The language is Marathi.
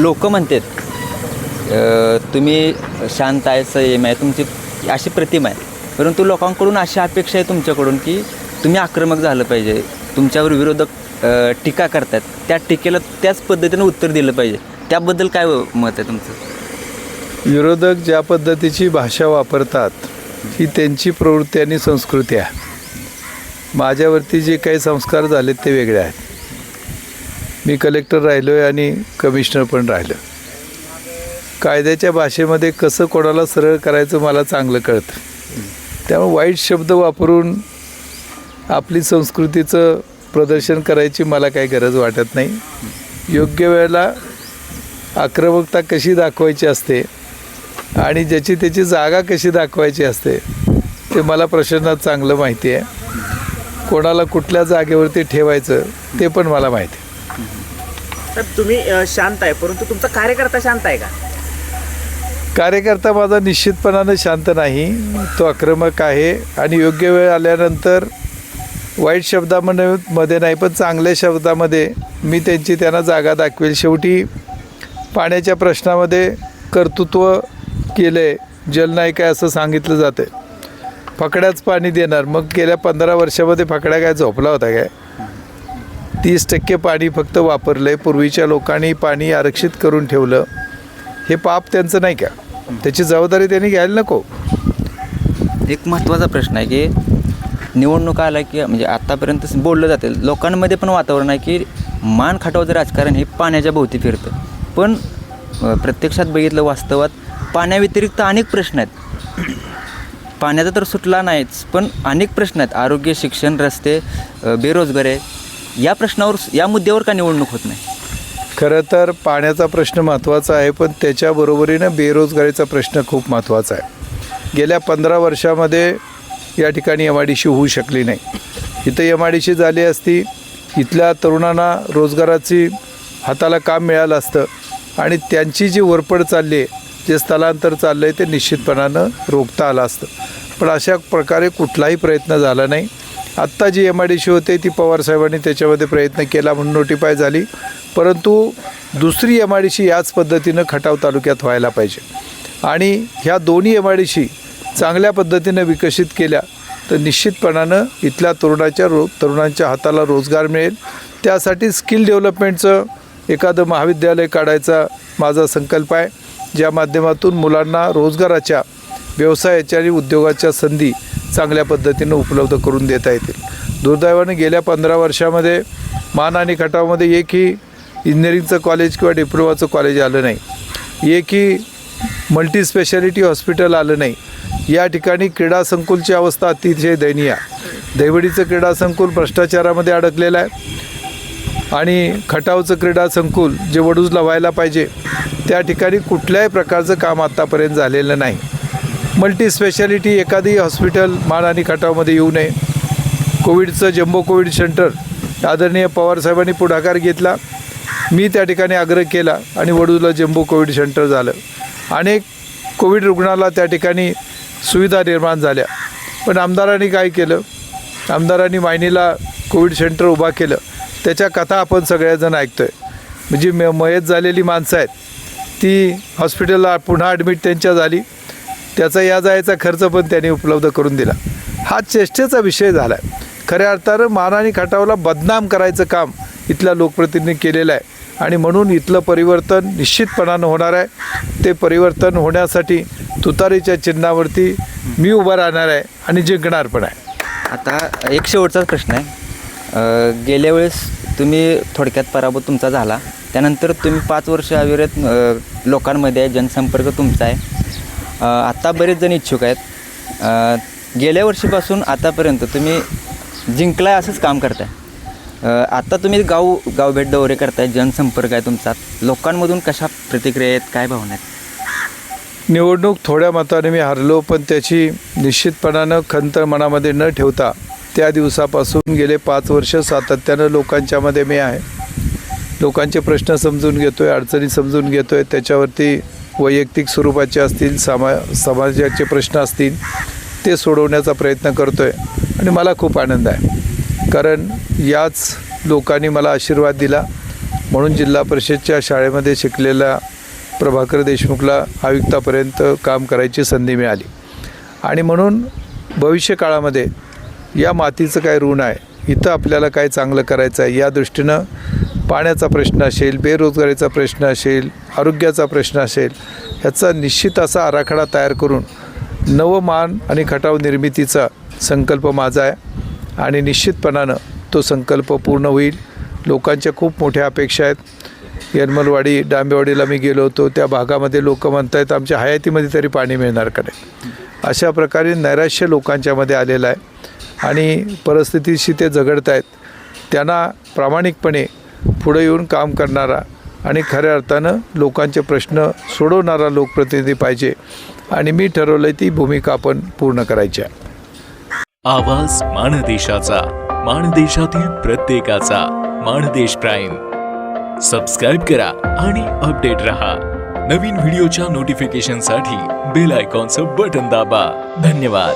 लोक म्हणतात तुम्ही शांत आहे संयम आहे तुमची अशी प्रतिमा आहे. परंतु लोकांकडून अशी अपेक्षा आहे तुमच्याकडून की तुम्ही आक्रमक झालं पाहिजे. तुमच्यावर विरोधक टीका करतात त्या टीकेला त्याच पद्धतीनं उत्तर दिलं पाहिजे. त्याबद्दल काय मत आहे तुमचं? विरोधक ज्या पद्धतीची भाषा वापरतात ही त्यांची प्रवृत्ती आणि संस्कृती आहे. माझ्यावरती जे काही संस्कार झालेत ते वेगळे आहेत. मी कलेक्टर राहिलो आहे आणि कमिशनर पण राहिलो कायद्याच्या भाषेमध्ये कसं कोणाला सरळ करायचं मला चांगलं कळतं. त्यामुळे वाईट शब्द वापरून आपली संस्कृतीचं प्रदर्शन करायची मला काही गरज वाटत नाही. योग्य वेळेला आक्रमकता कशी दाखवायची असते आणि ज्याची त्याची जागा कशी दाखवायची असते ते मला प्रशासनात चांगलं माहिती आहे. कोणाला कुठल्या जागेवरती ठेवायचं ते पण मला माहिती आहे. साहेब तुम्ही अ, शांत आहे परंतु तुमचा कार्यकर्ता शांत आहे का? कार्यकर्ता माझा निश्चितपणानं शांत नाही. तो आक्रमक आहे आणि योग्य वेळ आल्यानंतर वाईट शब्दामध्ये मध्ये नाही पण चांगल्या शब्दामध्ये मी त्यांची त्यांना जागा दाखवेल. शेवटी पाण्याच्या प्रश्नामध्ये कर्तृत्व केलं आहे जल नाही काय असं सांगितलं जातं. फकड्याच पाणी देणार. मग गेल्या पंधरा वर्षामध्ये फकड्या काय झोपला होता काय? तीस टक्के पाणी फक्त वापरलं आहे पूर्वीच्या लोकांनी पाणी आरक्षित करून ठेवलं. हे पाप त्यांचं नाही का? त्याची जबाबदारी त्यांनी घ्यायला नको. एक महत्त्वाचा प्रश्न आहे की निवडणुका आला की म्हणजे आत्तापर्यंत बोललं जाते लोकांमध्ये पण वातावरण आहे की मान खाटावचं राजकारण हे पाण्याच्या भोवती फिरतं. पण प्रत्यक्षात बघितलं वास्तवात पाण्याव्यतिरिक्त अनेक प्रश्न आहेत. पाण्याचा तर सुटला नाहीच पण अनेक प्रश्न आहेत. आरोग्य शिक्षण रस्ते बेरोजगारी आहे या प्रश्नावर या मुद्द्यावर का निवडणूक होत नाही? खरं तर पाण्याचा प्रश्न महत्त्वाचा आहे पण त्याच्याबरोबरीनं बेरोजगारीचा प्रश्न खूप महत्त्वाचा आहे. गेल्या पंधरा वर्षामध्ये या ठिकाणी एम आय डी सी होऊ शकली नाही. इथं एम आय डी सी झाली असती इथल्या तरुणांना रोजगाराची हाताला काम मिळालं असतं आणि त्यांची जी वरपड चालली आहे जे स्थलांतर चाललं आहे ते निश्चितपणानं रोखता आलं असतं. पण अशा प्रकारे कुठलाही प्रयत्न झाला नाही. आत्ता G M I D C होते ती पवारसाहेबांनी त्याच्यामध्ये प्रयत्न केला म्हणून नोटिफाय झाली. परंतु दुसरी एम आय डी सी याच पद्धतीनं खटाव तालुक्यात व्हायला पाहिजे. आणि ह्या दोन्ही एम आय डी सी चांगल्या पद्धतीनं विकसित केल्या तर निश्चितपणानं इथल्या तरुणाच्या रो तरुणांच्या हाताला रोजगार मिळेल. त्यासाठी स्किल डेव्हलपमेंटचं एखादं महाविद्यालय काढायचा माझा संकल्प आहे. ज्या माध्यमातून मुलांना रोजगाराच्या व्यवसायाच्या आणि उद्योगाच्या संधी चांगल्या पद्धतीनं उपलब्ध करून देता येतील. दुर्दैवाने गेल्या पंधरा वर्षामध्ये मान आणि खटावमध्ये एकही इंजिनिअरिंगचं कॉलेज किंवा डिप्लोमाचं कॉलेज आलं नाही. एकही मल्टी स्पेशालिटी हॉस्पिटल आलं नाही. या ठिकाणी क्रीडा संकुलची अवस्था अतिशय दयनीय आहे. दैवडीचं क्रीडा संकुल भ्रष्टाचारामध्ये अडकलेलं आहे. आणि खटावचं क्रीडा संकुल जे वडूजला व्हायला पाहिजे त्या ठिकाणी कुठल्याही प्रकारचं काम आत्तापर्यंत झालेलं नाही. मल्टी स्पेशालिटी एखादी हॉस्पिटल मान आणि खटावमध्ये येऊ नये. कोविडचं जम्बो कोविड सेंटर आदरणीय पवारसाहेबांनी पुढाकार घेतला. मी त्या ठिकाणी आग्रह केला आणि वडूला जम्बो कोविड सेंटर झालं. अनेक कोविड रुग्णाला त्या ठिकाणी सुविधा निर्माण झाल्या. पण आमदारांनी काय केलं? आमदारांनी मायनीला कोविड सेंटर उभा केलं. त्याच्या कथा आपण सगळेजण ऐकतो आहे म्हणजे म मयत झालेली माणसं आहेत. ती हॉस्पिटलला पुन्हा ॲडमिट त्यांच्या झाली. त्याचा या जायचा खर्च पण त्यांनी उपलब्ध करून दिला. हा चेष्टेचा विषय झाला आहे खऱ्या अर्थानं मान आणि खटावला बदनाम करायचं काम इथल्या लोकप्रतिनिधी केलेलं आहे. आणि म्हणून इथलं परिवर्तन निश्चितपणानं होणार आहे. ते परिवर्तन होण्यासाठी तुतारीच्या चिन्हावरती मी उभा राहणार आहे आणि जिंकणार पण आहे. आता एक शेवटचाच प्रश्न आहे. गेल्या वेळेस तुम्ही थोडक्यात पराभव तुमचा झाला. त्यानंतर तुम्ही पाच वर्ष अविरत लोकांमध्ये आहे जनसंपर्क तुमचा आहे. आत्ता बरेच जण इच्छुक आहेत. गेल्या वर्षीपासून आतापर्यंत तुम्ही जिंकलाय असंच काम करताय. आत्ता तुम्ही गाव गाव भेट दौरे करताय जनसंपर्क आहे तुमचा. लोकांमधून कशा प्रतिक्रिया आहेत काय भावना आहेत? निवडणूक थोड्या मताने मी हरलो पण त्याची निश्चितपणानं खंत मनामध्ये न ठेवता त्या दिवसापासून गेले पाच वर्ष सातत्यानं लोकांच्यामध्ये मी आहे. लोकांचे प्रश्न समजून घेतो आहे अडचणी समजून घेतो आहे त्याच्यावरती वैयक्तिक स्वरूपाचे असतील सामा समाजाचे प्रश्न असतील ते सोडवण्याचा प्रयत्न करतो आहे आणि मला खूप आनंद आहे. कारण याच लोकांनी मला आशीर्वाद दिला. म्हणून जिल्हा परिषदच्या शाळेमध्ये शिकलेल्या प्रभाकर देशमुखला आयुक्तापर्यंत काम करायची संधी मिळाली. आणि म्हणून भविष्य काळामध्ये या मातीचं काय ऋण आहे इथं आपल्याला काय चांगलं करायचं आहे या दृष्टीनं पाण्याचा प्रश्न असेल बेरोजगारीचा प्रश्न असेल आरोग्याचा प्रश्न असेल ह्याचा निश्चित असा आराखडा तयार करून नवमान आणि खटाव निर्मितीचा संकल्प माझा आहे. आणि निश्चितपणानं तो संकल्प पूर्ण होईल. लोकांच्या खूप मोठ्या अपेक्षा आहेत. यनमलवाडी डांबेवाडीला मी गेलो होतो. त्या भागामध्ये लोक म्हणत आहेत आमच्या हयातीमध्ये तरी पाणी मिळणार का नाही? अशा प्रकारे नैराश्य लोकांच्यामध्ये आलेलं आहे. आणि परिस्थितीशी ते झगडत आहेत त्यांना प्रामाणिकपणे पुढे येऊन काम करणारा आणि खऱ्या अर्थानं लोकांचे प्रश्न सोडवणारा लोकप्रतिनिधी पाहिजे आणि मी ठरवलं आहे ती भूमिका आपण पूर्ण करायची आहे. आवाज माणदेशाचा माणदेशातील प्रत्येकाचा माणदेश प्राईम. सबस्क्राईब करा आणि अपडेट रहा. नवीन व्हिडिओच्या नोटिफिकेशनसाठी बेल आयकॉनचं बटन दाबा. धन्यवाद.